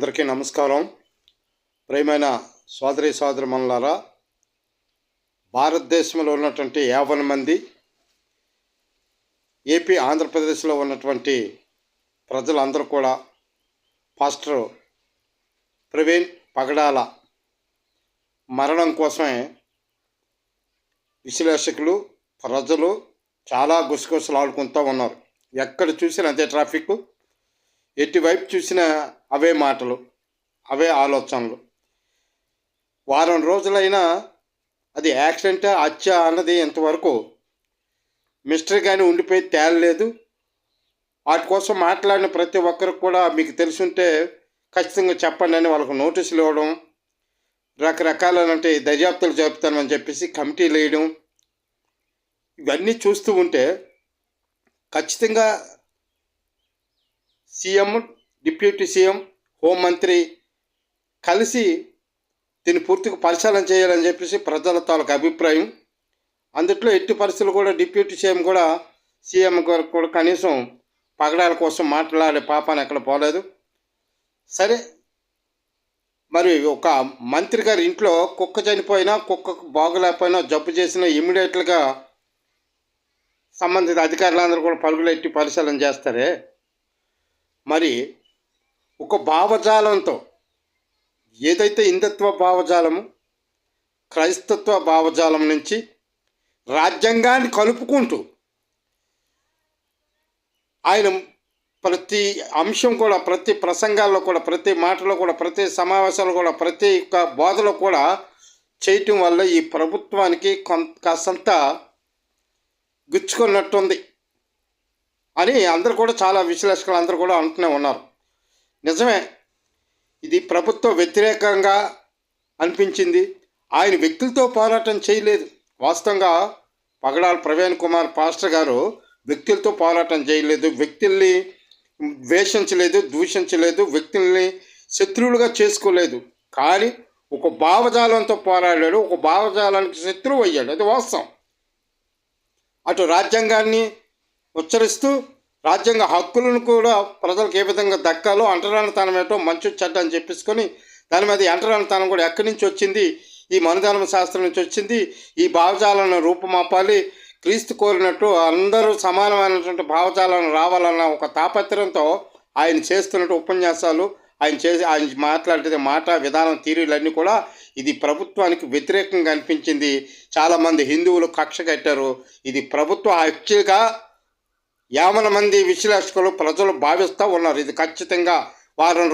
అందరికీ నమస్కారం. ప్రియమైన సోదరి సోదరిమణులారా భారతదేశంలో ఉన్నటువంటి యాభై మంది ఏపీ ఆంధ్రప్రదేశ్లో ఉన్నటువంటి ప్రజలందరూ కూడా పాస్టర్ ప్రవీణ్ పగడాల మరణం కోసమే విశ్లేషకులు ప్రజలు చాలా గుసగుసలాడుకుంటూ ఉన్నారు. ఎక్కడ చూసినా అదే ట్రాఫిక్ ఎటువైపు చూసినా అవే మాటలు అవే ఆలోచనలు. వారం రోజులైనా అది యాక్సిడెంటా హత్య అన్నది ఇంతవరకు మిస్టరీగానే ఉండిపోయి తేలలేదు. వాటి కోసం మాట్లాడిన ప్రతి ఒక్కరికి కూడా మీకు తెలుసుంటే ఖచ్చితంగా చెప్పండి అని వాళ్ళకు నోటీసులు ఇవ్వడం రకరకాలైనటువంటి దర్యాప్తులు జరుపుతామని చెప్పేసి కమిటీలు వేయడం ఇవన్నీ చూస్తూ ఉంటే ఖచ్చితంగా సీఎం డిప్యూటీ సీఎం హోంమంత్రి కలిసి దీన్ని పూర్తిగా పరిశీలన చేయాలని చెప్పేసి ప్రజల తాలూకు అభిప్రాయం. అందుట్లో ఎట్టి పరిస్థితులు కూడా డిప్యూటీ సీఎం కూడా సీఎం గారు కూడా కనీసం పగడాల కోసం మాట్లాడే పాపాన్ని ఎక్కడ పోలేదు. సరే మరి ఒక మంత్రి గారి ఇంట్లో కుక్క చనిపోయినా కుక్కకు బాగలేకపోయినా జబ్బు చేసినా ఇమీడియట్గా సంబంధిత అధికారులందరూ కూడా పరుగులెట్టి పరిశీలన చేస్తారే? మరి ఒక భావజాలంతో ఏదైతే హిందుత్వ భావజాలము క్రైస్తత్వ భావజాలం నుంచి రాజ్యాంగాన్ని కలుపుకుంటూ ఆయన ప్రతి అంశం కూడా ప్రతి ప్రసంగాల్లో కూడా ప్రతి మాటలో కూడా ప్రతి సమావేశాల్లో కూడా ప్రతి ఒక్క బోధలో కూడా చేయటం వల్ల ఈ ప్రభుత్వానికి కొంత కాసంత గుచ్చుకున్నట్టుంది. అని అందరు కూడా చాలా విశ్లేషకులు అందరూ కూడా అంటూనే ఉన్నారు. నిజమే ఇది ప్రభుత్వ వ్యతిరేకంగా అనిపించింది. ఆయన వ్యక్తులతో పోరాటం చేయలేదు. వాస్తవంగా పగడాల ప్రవీణ్ కుమార్ పాస్టర్ గారు వ్యక్తులతో పోరాటం చేయలేదు. వ్యక్తుల్ని ద్వేషించలేదు దూషించలేదు వ్యక్తుల్ని శత్రువులుగా చేసుకోలేదు. కానీ ఒక భావజాలంతో పోరాడాడు ఒక భావజాలానికి శత్రువు అయ్యాడు. అది వాస్తవం. అటు రాజ్యాంగాన్ని ఉచ్చరిస్తూ రాజ్యాంగ హక్కులను కూడా ప్రజలకు ఏ విధంగా దక్కాలో అంటరానితనం ఏంటో మంచి చెడ్డ అని చెప్పేసుకొని దాని మీద అంటరానితనం కూడా ఎక్కడి నుంచి వచ్చింది? ఈ మనుధర్మ శాస్త్రం నుంచి వచ్చింది. ఈ భావజాలను రూపుమాపాలి. క్రీస్తు కోరినట్టు అందరూ సమానమైనటువంటి భావజాలను రావాలన్న ఒక తాపత్రయంతో ఆయన చేస్తున్నట్టు ఉపన్యాసాలు ఆయన చేసి ఆయన మాట్లాడే మాట విధానం తీరులన్నీ కూడా ఇది ప్రభుత్వానికి వ్యతిరేకంగా అనిపించింది. చాలామంది హిందువులు కక్ష కట్టారు. ఇది ప్రభుత్వ హత్యగా యావన మంది విశ్లేషకులు ప్రజలు భావిస్తూ ఉన్నారు. ఇది ఖచ్చితంగా వారం